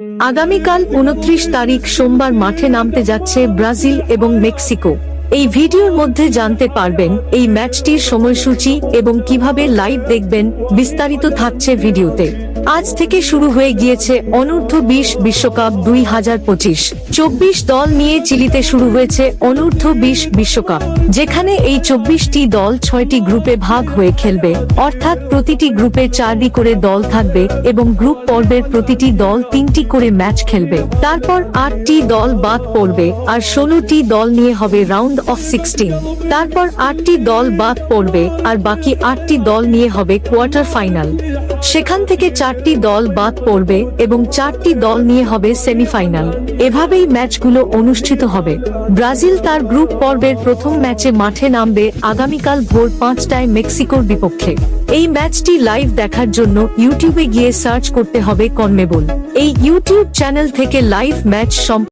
আগামীকাল উনত্রিশ তারিখ সোমবার মাঠে নামতে যাচ্ছে ব্রাজিল এবং মেক্সিকো। এই ভিডিওর মধ্যে জানতে পারবেন এই ম্যাচটির সময়সূচি এবং কীভাবে লাইভ দেখবেন বিস্তারিত থাকছে ভিডিওতে। আজ থেকে শুরু হয়ে গিয়েছে অনূর্ধ্ব বিশ বিশ্বকাপ দুই হাজার পঁচিশ। চব্বিশ দল নিয়ে চিলিতে শুরু হয়েছে অনূর্ধ্ব বিশ বিশ্বকাপ, যেখানে এই চব্বিশটি দল ছয়টি গ্রুপে ভাগ হয়ে খেলবে। অর্থাৎ প্রতিটি গ্রুপে চারটি করে দল থাকবে এবং গ্রুপ পর্বের প্রতিটি দল তিনটি করে ম্যাচ খেলবে। তারপর আটটি দল বাদ পড়বে আর ষোলোটি দল নিয়ে হবে রাউন্ড অফ সিক্সটিন তারপর আটটি দল বাদ পড়বে আর বাকি আটটি দল নিয়ে হবে কোয়ার্টার ফাইনাল সেখান থেকে চারটি দল বাদ পড়বে এবং চারটি দল নিয়ে হবে সেমিফাইনাল এভাবেই ম্যাচগুলো অনুষ্ঠিত হবে। ব্রাজিল তার গ্রুপ পর্বের প্রথম ম্যাচে মাঠে নামবে আগামীকাল ভোর পাঁচটায় মেক্সিকোর বিপক্ষে। এই ম্যাচটি লাইভ দেখার জন্য ইউটিউবে গিয়ে সার্চ করতে হবে কনমেবল। এই ইউটিউব চ্যানেল থেকে লাইভ ম্যাচ সম্পর্কে